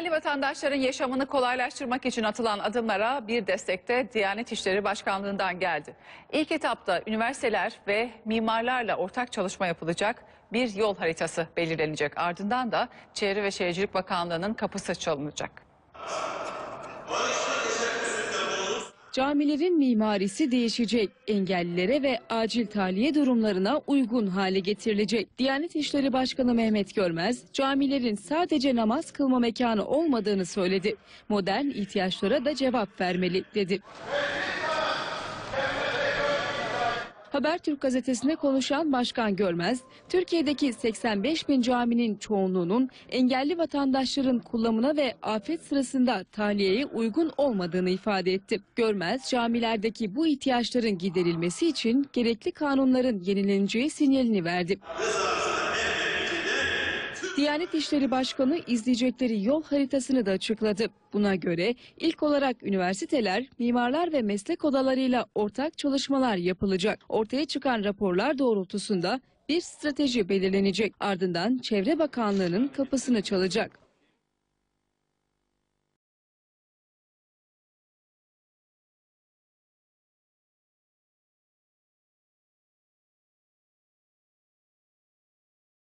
Engelli vatandaşların yaşamını kolaylaştırmak için atılan adımlara bir destekte Diyanet İşleri Başkanlığı'ndan geldi. İlk etapta üniversiteler ve mimarlarla ortak çalışma yapılacak bir yol haritası belirlenecek. Ardından da Çevre ve Şehircilik Bakanlığı'nın kapısı çalınacak. Camilerin mimarisi değişecek, engellilere ve acil tahliye durumlarına uygun hale getirilecek. Diyanet İşleri Başkanı Mehmet Görmez, camilerin sadece namaz kılma mekanı olmadığını söyledi. Modern ihtiyaçlara da cevap vermeli dedi. Habertürk gazetesinde konuşan Başkan Görmez, Türkiye'deki 85 bin caminin çoğunluğunun engelli vatandaşların kullanımına ve afet sırasında tahliyeye uygun olmadığını ifade etti. Görmez, camilerdeki bu ihtiyaçların giderilmesi için gerekli kanunların yenileneceği sinyalini verdi. Diyanet İşleri Başkanı izleyecekleri yol haritasını da açıkladı. Buna göre ilk olarak üniversiteler, mimarlar ve meslek odalarıyla ortak çalışmalar yapılacak. Ortaya çıkan raporlar doğrultusunda bir strateji belirlenecek. Ardından Çevre Bakanlığı'nın kapısını çalacak.